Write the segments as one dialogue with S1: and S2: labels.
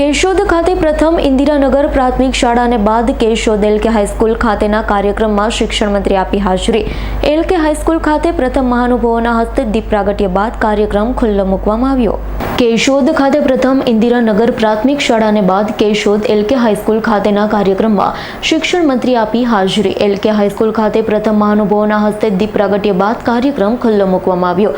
S1: કેશોદ ખાતે પ્રથમ ઇન્દિરાનગર પ્રાથમિક શાળા અને બાદ કેશોદ એલકે હાઈસ્કૂલ ખાતેના કાર્યક્રમમાં શિક્ષણ મંત્રી આપી હાજરી. એલકે હાઈસ્કૂલ ખાતે પ્રથમ મહાનુભાવોના હસ્તે દીપ પ્રાગટ્ય બાદ કાર્યક્રમ ખુલ્લો મૂકવામાં આવ્યો. કેશોદ ખાતે પ્રથમ ઇન્દિરાનગર પ્રાથમિક શાળાને બાદ કેશોદ એલકે હાઈસ્કૂલ ખાતેના કાર્યક્રમમાં શિક્ષણ મંત્રી આપી હાજરી. એલકે હાઈસ્કૂલ ખાતે પ્રથમ મહાનુભાવોના હસ્તે દીપ પ્રાગટ્ય બાદ કાર્યક્રમ ખુલ્લો મૂકવામાં આવ્યો.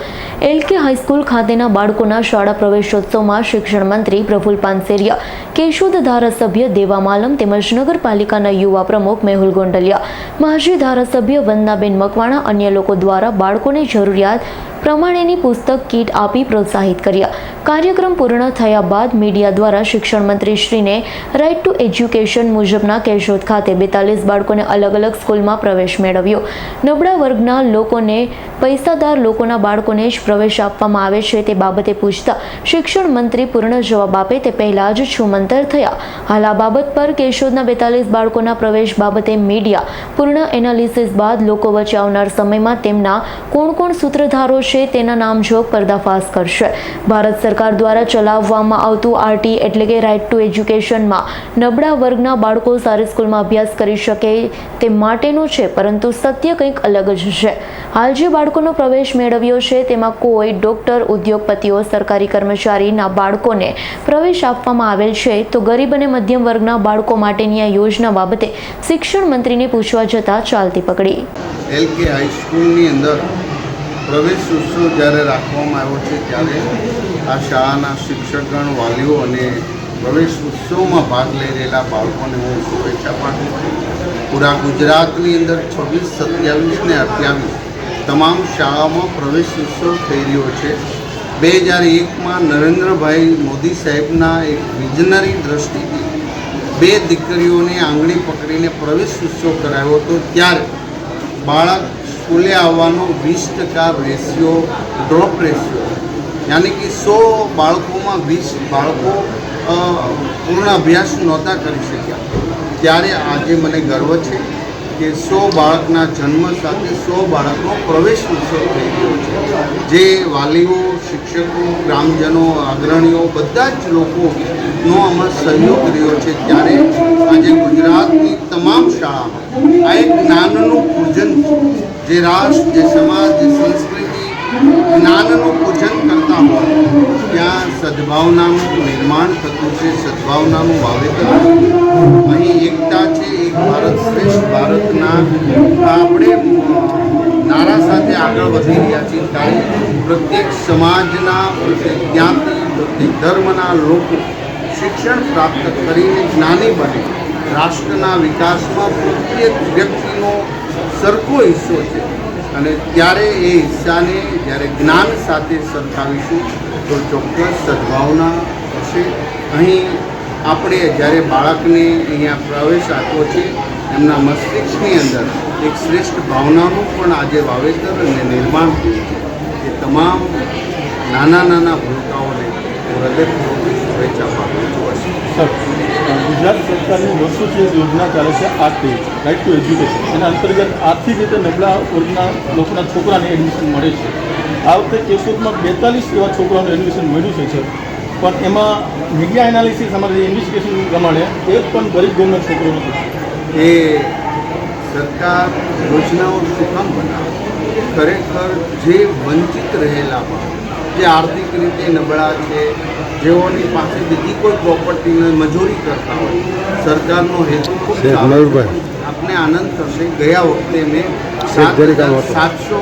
S1: એલકે હાઈસ્કૂલ ખાતેના બાળકોના શાળા પ્રવેશોત્સવમાં શિક્ષણ મંત્રી પ્રફુલ પાનસેરિયા, કેશોદ ધારાસભ્ય દેવા માલમ તેમજ નગરપાલિકાના યુવા પ્રમુખ મેહુલ ગોંડલિયા, માજી ધારાસભ્ય વંદનાબેન મકવાણા અન્ય લોકો દ્વારા બાળકોને જરૂરિયાત પ્રમાણેની પુસ્તક કીટ આપી પ્રોત્સાહિત કર્યા. કાર્યક્રમ પૂર્ણ થયા બાદ મીડિયા દ્વારા શિક્ષણ મંત્રી શ્રીને રાઇટ ટુ એજ્યુકેશન મુજબના કેશોદ ખાતે બેતાલીસ બાળકોને અલગ અલગ સ્કૂલમાં પ્રવેશ મેળવ્યો. નબળા વર્ગના લોકોને પૈસાદાર લોકોના બાળકોને જ પ્રવેશ આપવામાં આવે છે તે બાબતે પૂછતા શિક્ષણ મંત્રી પૂર્ણ જવાબ આપે તે પહેલાં જ છુમંતર થયા. હાલ આ બાબત પર કેશોદના બેતાલીસ બાળકોના પ્રવેશ બાબતે મીડિયા પૂર્ણ એનાલિસિસ બાદ લોકો વચ્ચે આવનાર સમયમાં તેમના કોણ કોણ સૂત્રધારો તેના નામજોગ પર્દાફાશ કરશે. ભારત સરકાર દ્વારા ચલાવવામાં આવતું આરટી એટલે કે રાઇટ ટુ એજ્યુકેશનમાં નબળા વર્ગના બાળકો સારી સ્કૂલમાં અભ્યાસ કરી શકે તે માટેનું છે, પરંતુ સત્ય કંઈક અલગ જ છે. હાલ જે બાળકોનો પ્રવેશ મેળવ્યો છે, તેમાં કોઈ ડોક્ટર ઉદ્યોગપતિઓ, સરકારી કર્મચારીના બાળકોને પ્રવેશ આપવામાં આવેલ છે, તો ગરીબ અને મધ્યમ વર્ગના બાળકો માટેની આ યોજના બાબતે શિક્ષણ મંત્રીને પૂછવા જતાં ચાલતી પકડી.
S2: એલ કે હાઈસ્કૂલની અંદર પ્રવેશ ઉત્સવ જ્યારે રાખવામાં આવ્યો છે ત્યારે આ શાળાના શિક્ષકગણ, વાલીઓ અને પ્રવેશ ઉત્સવમાં ભાગ લઈ રહેલા બાળકોને હું શુભેચ્છા પાઠવું છું. પૂરા ગુજરાતની અંદર છવ્વીસ, સત્યાવીસ ને અઠ્યાવીસ તમામ શાળામાં પ્રવેશ ઉત્સવ થઈ રહ્યો છે. બે હજાર એકમાં નરેન્દ્રભાઈ મોદી સાહેબના એક વિઝનરી દ્રષ્ટિથી બે દીકરીઓને આંગળી પકડીને પ્રવેશ ઉત્સવ કરાવ્યો હતો. ત્યારે બાળક સ્કૂલે આવવાનો વીસ ટકા રેશિયો ડ્રોપ રેશિયો યાની કે સો બાળકોમાં વીસ બાળકો પૂર્ણ અભ્યાસ નહોતા કરી શક્યા. ત્યારે આજે મને ગર્વ છે કે સો બાળકના જન્મ સાથે સો બાળકનો પ્રવેશ ઉત્સવ થઈ ગયો છે. જે વાલીઓ, શિક્ષકો, ગ્રામજનો, અગ્રણીઓ બધા જ લોકોનો આમાં સહયોગ રહ્યો છે. ત્યારે આજે ગુજરાતની તમામ શાળામાં આ એક જ્ઞાનનું પૂજન છે જે રાષ્ટ્ર, જે સમાજ, જે સંસ્કૃતિ, જ્ઞાનનું પૂજન કરતા હોય, ત્યાં સદભાવનાનું નિર્માણ થતું છે, સદભાવનાનું વાવેતર. અહીં એકતા છે, એક ભારત શ્રેષ્ઠ ભારતના. આપણે નારા સાથે આગળ વધી રહ્યા છીએ ત્યારે પ્રત્યેક સમાજના, પ્રત્યેક જ્ઞાતિ પ્રત્યેક ધર્મના લોકો શિક્ષણ પ્રાપ્ત કરીને જ્ઞાની બને. રાષ્ટ્રના વિકાસમાં પ્રત્યેક વ્યક્તિનો સરખો હિસ્સો છે. અને ત્યારે એ હિસ્સાને જ્યારે જ્ઞાન સાથે સરખાવીશું, તો ચોક્કસ સદભાવના હશે. અહીં આપણે જ્યારે બાળકને અહીંયા પ્રવેશ આપ્યો છે, એમના મસ્તિષ્કની અંદર એક શ્રેષ્ઠ ભાવનાનું પણ આજે વાવેતર અને નિર્માણ થયું છે. એ તમામ નાના નાના ભૂલકાઓને હૃદયપૂર્વક શુભેચ્છા પાઠવું છું.
S3: સરકારની વર્ષોથી એક યોજના ચાલે છે આરટી રાઇટ ટુ એજ્યુકેશન એના અંતર્ગત આર્થિક રીતે નબળા વર્ગના લોકોના છોકરાને એડમિશન મળે છે. આ વખતે કેશોદમાં બેતાલીસ એવા છોકરાઓને એડમિશન મળ્યું છે પણ એમાં મીડિયા એનાલિસિસ અમારે ઇન્વેસ્ટિગેશન પ્રમાણે એક પણ ગરીબ ઘરનો છોકરો નથી.
S2: એ સરકાર યોજનાઓ શું કામ બનાવે. ખરેખર જે વંચિત રહેલા જે આર્થિક રીતે નબળા છે જેઓની પાસે બીજી કોઈ પ્રોપર્ટી મજૂરી કરતા હોય સરકારનો હેતુ ખૂબ આપને આનંદ થશે. ગયા વખતે મેં સાતસો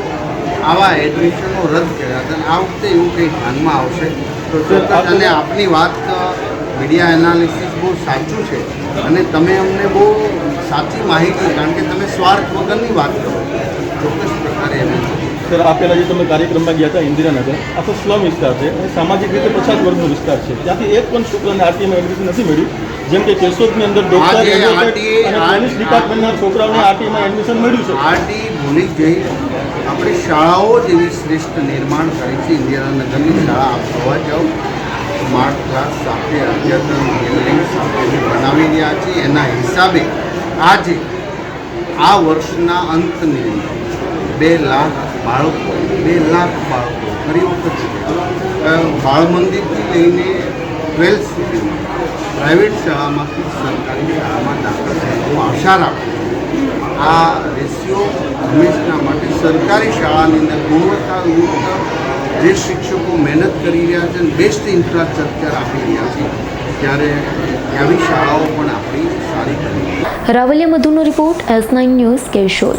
S2: આવા એડમિશનો રદ કર્યા હતા. આ વખતે એવું કંઈ ધ્યાનમાં આવશે? તો ચોક્કસ અને આપની વાત મીડિયા એનાલિસિસ બહુ સાચું છે અને તમે અમને બહુ સાચી માહિતી કારણ કે તમે સ્વાર્થ વગરની વાત કરો. ચોક્કસ પ્રકારે એમ.
S3: સર આપેલા જે તમે કાર્યક્રમમાં ગયા હતા ઇન્દિરાનગર આખો સ્લમ વિસ્તાર છે અને સામાજિક રીતે પછાત વર્ગનો વિસ્તાર છે. ત્યાંથી એક પણ છોકરાને આરટીમાં એડમિશન નથી મળ્યું. જેમ કે કેશોદની અંદર ડોક્ટર પોલીસ ડિપાર્ટમેન્ટના છોકરાઓને આરટીમાં એડમિશન મળ્યું છે.
S2: આરટી ભૂલી જઈ આપણે શાળાઓ જેવી શ્રેષ્ઠ નિર્માણ કરી છે. ઇન્દિરાનગરની શાળા આપ જોવા જાઓ. સ્માર્ટ ક્લાસ સાથે અદ્યતન બિલ્ડિંગ સાથે બનાવી રહ્યા છે. એના હિસાબે આજે આ વર્ષના અંતની બે લાખ બાળકો, બે લાખ બાળકો ફરી વખત બાળ મંદિરથી લઈને ટ્વેલ્થ સુધી પ્રાઇવેટ શાળામાંથી સરકારી શાળામાં દાખલ હું આશા રાખું આ રેશિયો હંમેશના માટે સરકારી શાળાની અંદર ગુણવત્તાયુક્ત જે શિક્ષકો મહેનત કરી રહ્યા છે અને બેસ્ટ ઇન્ફ્રાસ્ટ્રક્ચર આપી રહ્યા છે, ત્યારે આવી શાળાઓ પણ આપણી સારી કરી
S1: Ravaliya મધુનો report S nine news Keshod.